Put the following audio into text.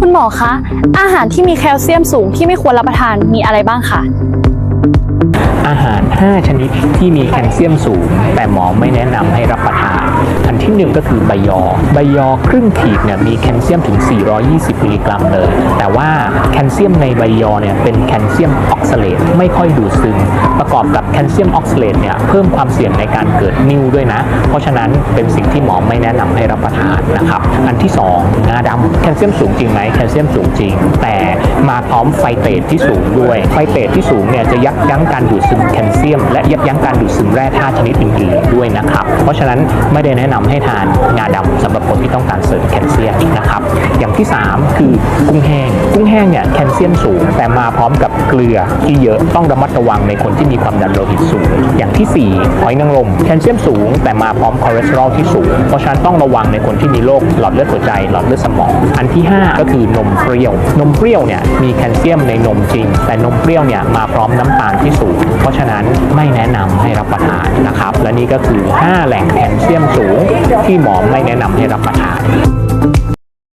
คุณหมอคะ อาหารที่มีแคลเซียมสูงที่ไม่ควรรับประทานมีอะไรบ้างคะอาหาร 5 ชนิดที่มีแคลเซียมสูง แต่หมอไม่แนะนำให้รับประทาน อันที่หนึ่งก็คือใบยอ ใบยอครึ่งขีดเนี่ยมีแคลเซียมถึง 420 มิลลิกรัมเลย แต่ว่า ซียมในใบยอเนี่ยเป็นแคลเซียมออกซาเลตไม่ค่อยดูดซึม ประกอบกับแคลเซียมออกซาเลตเนี่ยเพิ่มความเสี่ยงในการเกิดนิ่วด้วยนะ เพราะฉะนั้นเป็นสิ่งที่หมอไม่แนะนำให้รับประทานนะครับ อันที่สองงาดำแคลเซียมสูงจริงไหมแคลเซียมสูงจริง แต่มาพร้อมไฟเตรตที่สูงด้วย ไฟเตรตที่สูงเนี่ยจะยับยั้งการดูดซึมแคลเซียม และยับยั้งการดูดซึมแร่ธาตุชนิดอื่นๆด้วยนะครับ เพราะฉะนั้นไม่ได้แนะนำให้ทานงาดำสำหรับคนที่ต้องการเสริมแคลเซียมนะครับ อย่างที่ 3 คือกุ้งแห้ง กุ้งแห้งเนี่ยแคลเซียมสูง แต่มาพร้อมกับเกลือที่เยอะต้องระมัดระวังในคนที่มีความดันโลหิตสูง อย่างที่ 4 หอยนางรมแคลเซียมสูง แต่มาพร้อมคอเลสเตอรอลที่สูง เพราะฉะนั้นต้องระวังในคนที่มีโรคหลอดเลือดหัวใจหลอดเลือดสมอง อันที่ 5 ก็คือนมเปรี้ยว นมเปรี้ยวเนี่ยมีแคลเซียมในนมจริง แต่นมเปรี้ยวเนี่ยมาพร้อมน้ำตาลที่สูง เพราะฉะนั้นไม่แนะนำให้รับประทานนะครับ และนี่ก็คือ 5 แหล่งแคลเซียมสูงที่หมอไม่แนะนำให้รับประทาน